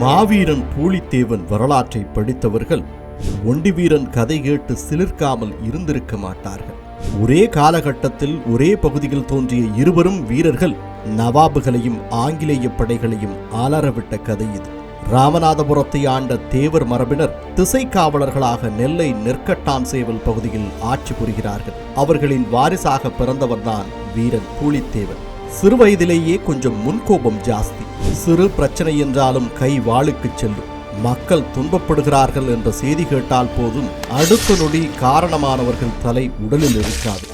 மாவீரன் பூலித்தேவன் வரலாற்றை படித்தவர்கள் ஒண்டிவீரன் கதை கேட்டு சிலிர்க்காமல் இருந்திருக்க மாட்டார்கள். ஒரே காலகட்டத்தில் ஒரே பகுதியில் தோன்றிய இருவரும் வீரர்கள் நவாபுகளையும் ஆங்கிலேய படைகளையும் அலறவிட்ட கதை இது. ராமநாதபுரத்தை ஆண்ட தேவர் மரபினர் திசை காவலர்களாக நெல்லை நெற்கட்டான் சேவல் பகுதியில் ஆட்சி புரிகிறார்கள். அவர்களின் வாரிசாக பிறந்தவர்தான் வீரன் பூலித்தேவன். சிறுவயதிலேயே கொஞ்சம் முன்கோபம் ஜாஸ்தி. சிறு பிரச்சனை என்றாலும் கை வாளுக்கு செல்லும். மக்கள் துன்பப்படுகிறார்கள் என்ற செய்தி கேட்டால் போதும். அடுத்த நொடி காரணமானவர்கள் தலை உடலில் இருக்காது.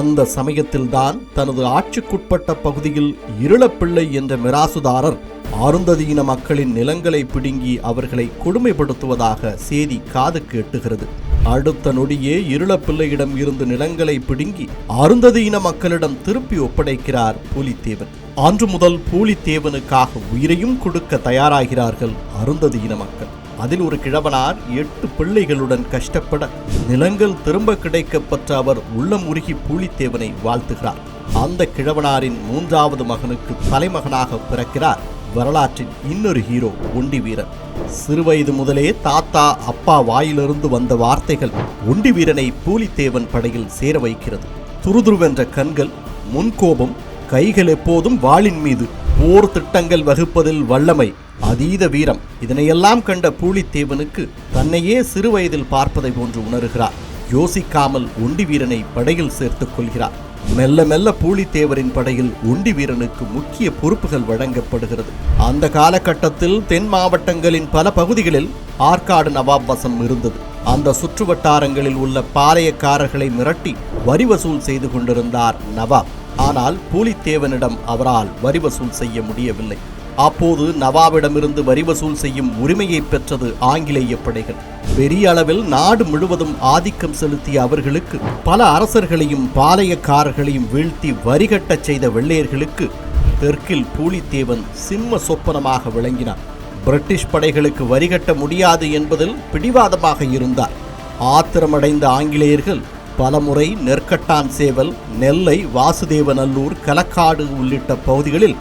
அந்த சமயத்தில்தான் தனது ஆட்சிக்குட்பட்ட பகுதியில் இருளப்பிள்ளை என்ற மிராசுதாரர் அருந்ததியின மக்களின் நிலங்களை பிடுங்கி அவர்களை கொடுமைப்படுத்துவதாக செய்தி காதுக்கு எட்டுகிறது அடுத்த நொடியே இருளப்பிள்ளையிடம் இருந்து நிலங்களை பிடுங்கி அருந்ததியின மக்களிடம் திருப்பி ஒப்படைக்கிறார் பூலித்தேவன். அன்று முதல் பூலித்தேவனுக்காக உயிரையும் கொடுக்க தயாராகிறார்கள் அருந்ததியின மக்கள். அதில் ஒரு கிழவனார் எட்டு பிள்ளைகளுடன் கஷ்டப்பட நிலங்கள் திரும்ப கிடைக்கப்பெற்ற அவர் உள்ளம் உருகி பூலித்தேவனை வாழ்த்துகிறார். அந்த கிழவனாரின் மூன்றாவது மகனுக்கு தலைமகனாக பிறக்கிறார். வரலாற்றின் இன்னொரு ஹீரோ ஒண்டி வீரன். சிறுவயது முதலே தாத்தா அப்பா வாயிலிருந்து வந்த வார்த்தைகள் ஒண்டி வீரனை பூலித்தேவன் படையில் சேர வைக்கிறது. துருதுருவென்ற கண்கள் முன்கோபம் கைகள் எப்போதும் வாளின் மீது. போர் திட்டங்கள் வகுப்பதில் வல்லமை அதீத வீரம். இதனையெல்லாம் கண்ட பூலித்தேவனுக்கு தன்னையே சிறுவயதில் பார்ப்பதை போன்று உணர்கிறார். யோசிக்காமல் ஒண்டி வீரனை படையில் சேர்த்துக் கொள்கிறார். மெல்ல மெல்ல பூலித்தேவரின் படையில் ஒண்டி வீரனுக்கு முக்கிய பொறுப்புகள் வழங்கப்படுகிறது. அந்த காலகட்டத்தில் தென் மாவட்டங்களின் பல பகுதிகளில் ஆற்காடு நவாப் வசம் இருந்தது. அந்த சுற்று வட்டாரங்களில் உள்ள பாளையக்காரர்களை மிரட்டி வரி வசூல் செய்து கொண்டிருந்தார் நவாப். ஆனால் பூலித்தேவனிடம் அவரால் வரி வசூல் செய்ய முடியவில்லை. அப்போது நவாபிடமிருந்து வரி வசூல் செய்யும் உரிமையை பெற்றது ஆங்கிலேய படைகள். பெரிய அளவில் நாடு முழுவதும் ஆதிக்கம் செலுத்திய அவர்களுக்கு பல அரசர்களையும் பாளையக்காரர்களையும் வீழ்த்தி வரிகட்டச் செய்த வெள்ளையர்களுக்கு தெற்கில் பூலித்தேவன் சிம்ம சொப்பனமாக விளங்கினார். பிரிட்டிஷ் படைகளுக்கு வரிகட்ட முடியாது என்பதில் பிடிவாதமாக இருந்தார். ஆத்திரமடைந்த ஆங்கிலேயர்கள் பலமுறை நெற்கட்டான் சேவல் நெல்லை வாசுதேவநல்லூர் கலக்காடு உள்ளிட்ட பகுதிகளில்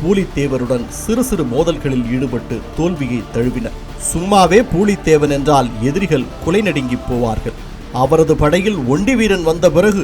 பூலித்தேவருடன் சிறு சிறு மோதல்களில் ஈடுபட்டு தோல்வியை தழுவினர் சும்மாவே பூலித்தேவன் என்றால் எதிரிகள் குலை நடுங்கி போவார்கள். அவரது படையில் ஒண்டி வீரன் வந்த பிறகு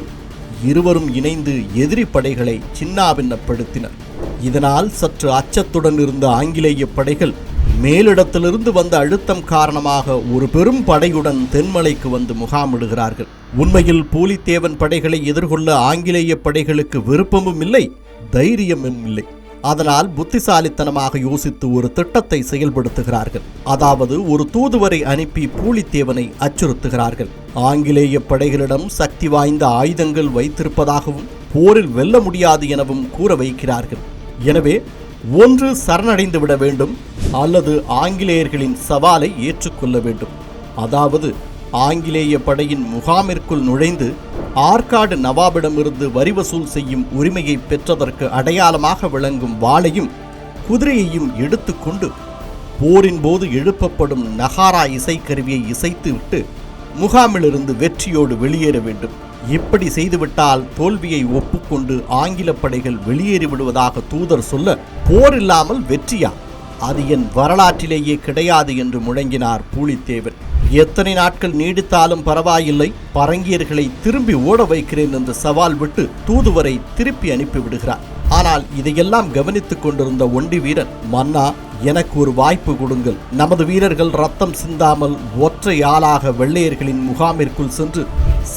இருவரும் இணைந்து எதிரி படைகளை சின்னாபின்னப்படுத்தினர். இதனால் சற்று அச்சத்துடன் இருந்த ஆங்கிலேய படைகள் மேலிடத்திலிருந்து வந்த அழுத்தம் காரணமாக ஒரு பெரும் படையுடன் தென்மலைக்கு வந்து முகாமிடுகிறார்கள். உண்மையில் பூலித்தேவன் படைகளை எதிர்கொள்ள ஆங்கிலேய படைகளுக்கு விருப்பமும் இல்லை தைரியமும் இல்லை. அதனால் புத்திசாலித்தனமாக யோசித்து ஒரு திட்டத்தை செயல்படுத்துகிறார்கள். அதாவது ஒரு தூதுவரை அனுப்பி பூலித்தேவனை அச்சுறுத்துகிறார்கள். ஆங்கிலேய படைகளிடம் சக்தி வாய்ந்த ஆயுதங்கள் வைத்திருப்பதாகவும் போரில் வெல்ல முடியாது எனவும் கூற வைக்கிறார்கள். எனவே ஒன்று சரணடைந்து விட வேண்டும் அல்லது ஆங்கிலேயர்களின் சவாலை ஏற்றுக்கொள்ள வேண்டும். அதாவது ஆங்கிலேய படையின் முகாமிற்குள் நுழைந்து ஆற்காடு நவாபிடமிருந்து வரி வசூல் செய்யும் உரிமையை பெற்றதற்கு அடையாளமாக விளங்கும் வாளையும் குதிரையையும் எடுத்துக்கொண்டு போரின் போது எழுப்பப்படும் நகாரா இசைக்கருவியை இசைத்துவிட்டு முகாமிலிருந்து வெற்றியோடு வெளியேற வேண்டும். இப்படி செய்துவிட்டால் தோல்வியை ஒப்புக்கொண்டு ஆங்கில படைகள் வெளியேறி விடுவதாக தூதர் சொல்ல போர் இல்லாமல் வெற்றியா? அது என் வரலாற்றிலேயே கிடையாது என்று முழங்கினார் பூலித்தேவன். எத்தனை நாட்கள் நீடித்தாலும் பரவாயில்லை பரங்கியர்களை திரும்பி ஓட வைக்கிறேன் என்று சவால் விட்டு தூதுவரை திருப்பி அனுப்பிவிடுகிறார் ஆனால் இதையெல்லாம் கவனித்துக் கொண்டிருந்த ஒண்டி வீரன் மன்னா எனக்கு ஒரு வாய்ப்பு கொடுங்கள். நமது வீரர்கள் ரத்தம் சிந்தாமல் ஒற்றை ஆளாக வெள்ளையர்களின் முகாமிற்குள் சென்று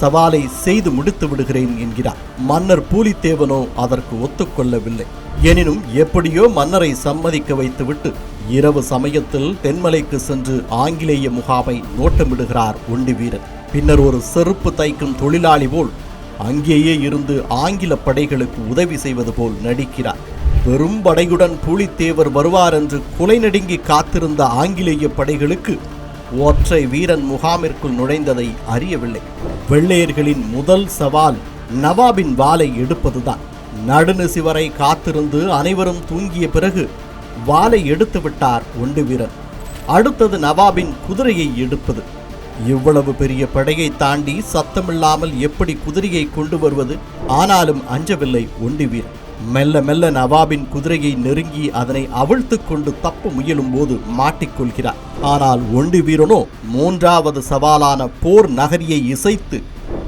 சவாலை செய்து முடித்து விடுகிறேன் என்கிறார். மன்னர் பூலித்தேவனோ அதற்கு ஒத்துக்கொள்ளவில்லை. எனினும் எப்படியோ மன்னரை சம்மதிக்க வைத்துவிட்டு இரவு சமயத்தில் தென்மலைக்கு சென்று ஆங்கிலேய முகாமை நோட்டமிடுகிறார் ஒண்டி வீரன். பின்னர் ஒரு செருப்பு தைக்கும் தொழிலாளி போல் அங்கேயே இருந்து ஆங்கில படைகளுக்கு உதவி செய்வது போல் நடிக்கிறார். பெரும் படையுடன் பூலித்தேவர் வருவார் என்று குலை நடுங்கி காத்திருந்த ஆங்கிலேய படைகளுக்கு ஒற்றை வீரன் முகாமிற்குள் நுழைந்ததை அறியவில்லை. வெள்ளையர்களின் முதல் சவால் நவாபின் வாளை எடுப்பதுதான். நடுநிசி வரை காத்திருந்து அனைவரும் தூங்கிய பிறகு வாளை எடுத்து விட்டார் ஒண்டு வீரன் அடுத்தது நவாபின் குதிரையை எடுப்பது. இவ்வளவு பெரிய படையை தாண்டி சத்தமில்லாமல் எப்படி குதிரையை கொண்டு வருவது? ஆனாலும் அஞ்சவில்லை ஒண்டு வீரன் மெல்ல மெல்ல நவாபின் குதிரையை நெருங்கி அதனை அவிழ்த்து கொண்டு தப்ப முயலும்போது மாட்டிக்கொள்கிறார் ஆனால் ஒண்டு வீரனோ மூன்றாவது சவாலான போர் நகரியை இசைத்து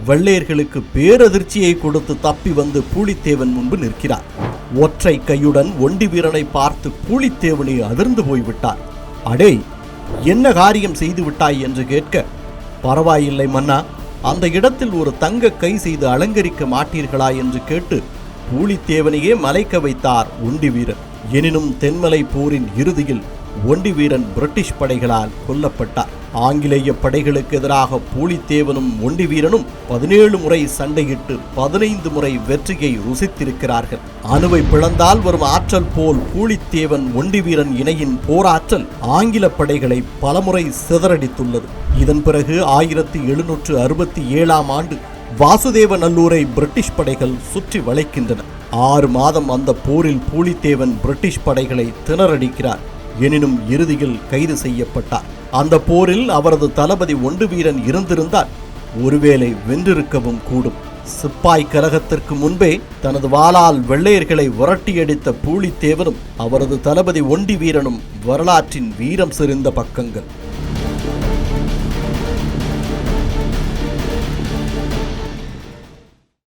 வெள்ளையர்களுக்கு பேரதிர்ச்சியை கொடுத்து தப்பி வந்து பூலித்தேவன் முன்பு நிற்கிறார். ஒற்றை கையுடன் ஒண்டி வீரனை பார்த்து பூலித்தேவனே அதிர்ந்து போய்விட்டார். அடே என்ன காரியம் செய்து விட்டாய் என்று கேட்க பரவாயில்லை மன்னா அந்த இடத்தில் ஒரு தங்க கை செய்து அலங்கரிக்க மாட்டீர்களா என்று கேட்டு பூலித்தேவனையே மலைக்க வைத்தார் ஒண்டி வீரன். எனினும் தென்மலை போரின் இறுதியில் ஒண்டி வீரன் பிரிட்டிஷ் படைகளால் கொல்லப்பட்டார். ஆங்கிலேய படைகளுக்கு எதிராக பூலித்தேவனும் ஒண்டி வீரனும் பதினேழு முறை சண்டையிட்டு பதினைந்து முறை வெற்றியை ருசித்திருக்கிறார்கள். அணுவை பிளந்தால் வரும் ஆற்றல் போல் பூலித்தேவன் ஒண்டி வீரன் இணையின் போராற்றல் ஆங்கில படைகளை பலமுறை சிதறடித்துள்ளது. இதன் பிறகு ஆயிரத்தி எழுநூற்று அறுபத்தி ஏழாம் ஆண்டு வாசுதேவ நல்லூரை பிரிட்டிஷ் படைகள் சுற்றி வளைக்கின்றன. ஆறு மாதம் அந்த போரில் பூலித்தேவன் பிரிட்டிஷ் படைகளை திணறடிக்கிறார். எனினும் இறுதியில் கைது செய்யப்பட்டார். அந்த போரில் அவரது தளபதி ஒன்று வீரன் இருந்திருந்தால் ஒருவேளை வென்றிருக்கவும் கூடும். சிப்பாய் கலகத்திற்கு முன்பே தனது வாளால் வெள்ளையர்களை விரட்டியடித்த பூலித்தேவரும் அவரது தளபதி ஒண்டி வீரனும் வரலாற்றின் வீரம் செறிந்த பக்கங்கள்.